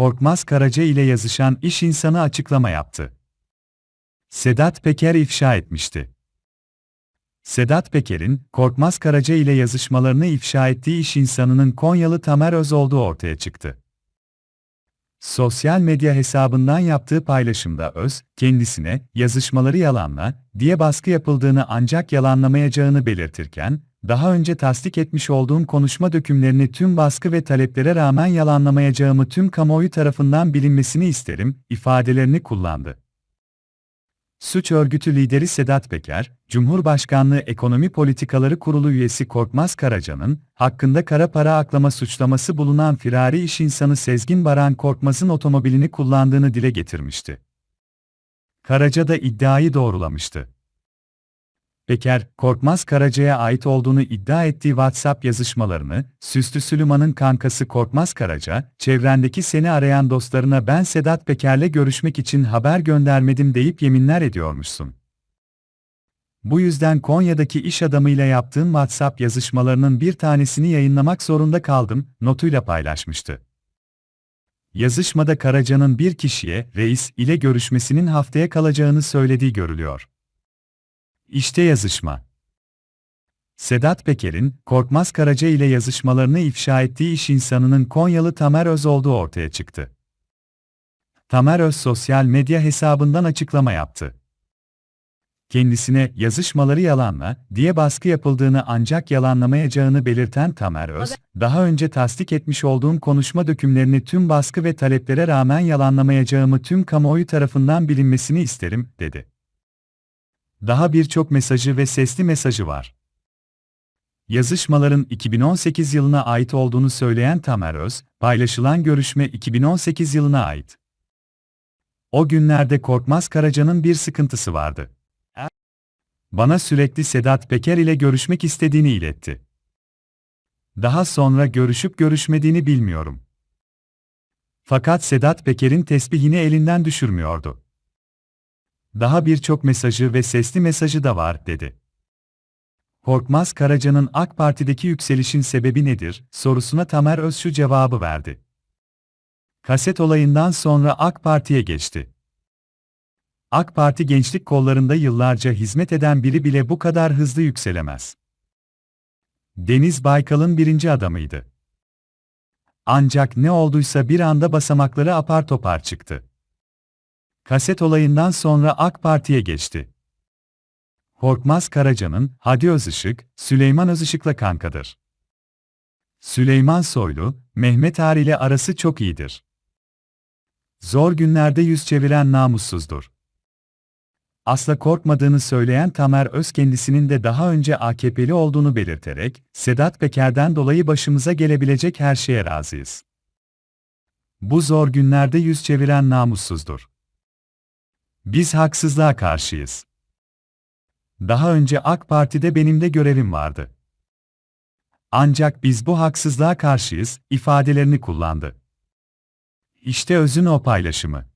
Korkmaz Karaca ile yazışan iş insanı açıklama yaptı. Sedat Peker ifşa etmişti. Sedat Peker'in, Korkmaz Karaca ile yazışmalarını ifşa ettiği iş insanının Konyalı Tamer Öz olduğu ortaya çıktı. Sosyal medya hesabından yaptığı paylaşımda Öz, kendisine, yazışmaları yalanla, diye baskı yapıldığını ancak yalanlamayacağını belirtirken, daha önce tasdik etmiş olduğum konuşma dökümlerini tüm baskı ve taleplere rağmen yalanlamayacağımı tüm kamuoyu tarafından bilinmesini isterim, ifadelerini kullandı. Suç örgütü lideri Sedat Peker, Cumhurbaşkanlığı Ekonomi Politikaları Kurulu üyesi Korkmaz Karaca'nın, hakkında kara para aklama suçlaması bulunan firari iş insanı Sezgin Baran Korkmaz'ın otomobilini kullandığını dile getirmişti. Karaca da iddiayı doğrulamıştı. Peker, Korkmaz Karaca'ya ait olduğunu iddia ettiği WhatsApp yazışmalarını, Süslü Süleyman'ın kankası Korkmaz Karaca, çevrendeki seni arayan dostlarına ben Sedat Peker'le görüşmek için haber göndermedim deyip yeminler ediyormuşsun. Bu yüzden Konya'daki iş adamıyla yaptığın WhatsApp yazışmalarının bir tanesini yayınlamak zorunda kaldım, notuyla paylaşmıştı. Yazışmada Karaca'nın bir kişiye, reis ile görüşmesinin haftaya kalacağını söylediği görülüyor. İşte yazışma. Sedat Peker'in, Korkmaz Karaca ile yazışmalarını ifşa ettiği iş insanının Konyalı Tamer Öz olduğu ortaya çıktı. Tamer Öz sosyal medya hesabından açıklama yaptı. Kendisine yazışmaları yalanla diye baskı yapıldığını ancak yalanlamayacağını belirten Tamer Öz, daha önce tasdik etmiş olduğum konuşma dökümlerini tüm baskı ve taleplere rağmen yalanlamayacağımı tüm kamuoyu tarafından bilinmesini isterim, dedi. Daha birçok mesajı ve sesli mesajı var. Yazışmaların 2018 yılına ait olduğunu söyleyen Tamer Öz, paylaşılan görüşme 2018 yılına ait. O günlerde Korkmaz Karaca'nın bir sıkıntısı vardı. Bana sürekli Sedat Peker ile görüşmek istediğini iletti. Daha sonra görüşüp görüşmediğini bilmiyorum. Fakat Sedat Peker'in tesbihini elinden düşürmüyordu. Daha birçok mesajı ve sesli mesajı da var, dedi. Korkmaz Karaca'nın AK Parti'deki yükselişin sebebi nedir, sorusuna Tamer Öz şu cevabı verdi. Kaset olayından sonra AK Parti'ye geçti. AK Parti gençlik kollarında yıllarca hizmet eden biri bile bu kadar hızlı yükselemez. Deniz Baykal'ın birinci adamıydı. Ancak ne olduysa bir anda basamakları apar topar çıktı. Kaset olayından sonra AK Parti'ye geçti. Korkmaz Karaca'nın Hadi Özışık, Süleyman Özışık'la kankadır. Süleyman Soylu, Mehmet Ağar ile arası çok iyidir. Zor günlerde yüz çeviren namussuzdur. Asla korkmadığını söyleyen Tamer Öz kendisinin de daha önce AKP'li olduğunu belirterek, Sedat Peker'den dolayı başımıza gelebilecek her şeye razıyız. Bu zor günlerde yüz çeviren namussuzdur. Biz haksızlığa karşıyız. Daha önce AK Parti'de benim de görevim vardı. Ancak biz bu haksızlığa karşıyız ifadelerini kullandı. İşte özün o paylaşımı.